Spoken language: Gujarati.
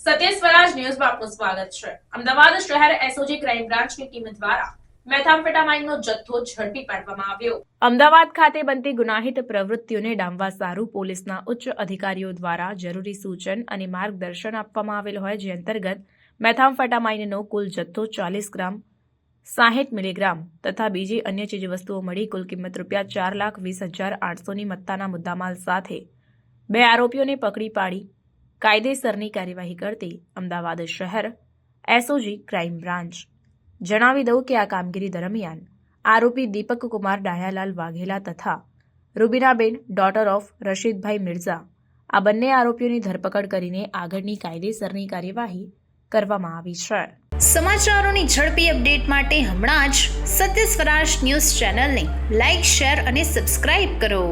સત્ય સ્વરાજ ન્યૂઝમાં આપનું સ્વાગત છે. અમદાવાદ શહેર એસઓજી ક્રાઇમ બ્રાન્ચની ટીમ દ્વારા અમદાવાદ ખાતે બનતી ગુનાહિત પ્રવૃત્તિઓને ડામવા સારું પોલીસના ઉચ્ચ અધિકારીઓ દ્વારા જરૂરી સૂચન અને માર્ગદર્શન આપવામાં આવેલ હોય જે અંતર્ગત મેથામ્ફેટામાઇનનો કુલ જથ્થો ચાલીસ ગ્રામ, સાહીઠ મિલીગ્રામ તથા બીજી અન્ય ચીજવસ્તુઓ મળી કુલ કિંમત રૂપિયા ચાર લાખ વીસ હજાર આઠસોની મત્તાના મુદ્દામાલ સાથે બે આરોપીઓને પકડી પાડી કાયદેસરની કાર્યવાહી કરતી અમદાવાદ શહેર એસઓજી ક્રાઇમ બ્રાન્ચ. જણાવી દઉં કે આ કામગીરી દરમિયાન આરોપી દીપક કુમાર ડાયાલાલ વાઘેલા તથા રૂબીનાબેન ડોટર ઓફ રશીદભાઈ મિર્ઝા, આ બંને આરોપીઓની ધરપકડ કરીને આગળની કાયદેસરની કાર્યવાહી કરવામાં આવી છે. સમાચારોની ઝડપી અપડેટ માટે હમણાં જ સત્ય સ્વરાજ ન્યૂઝ ચેનલને લાઇક, શેર અને સબસ્ક્રાઇબ કરો.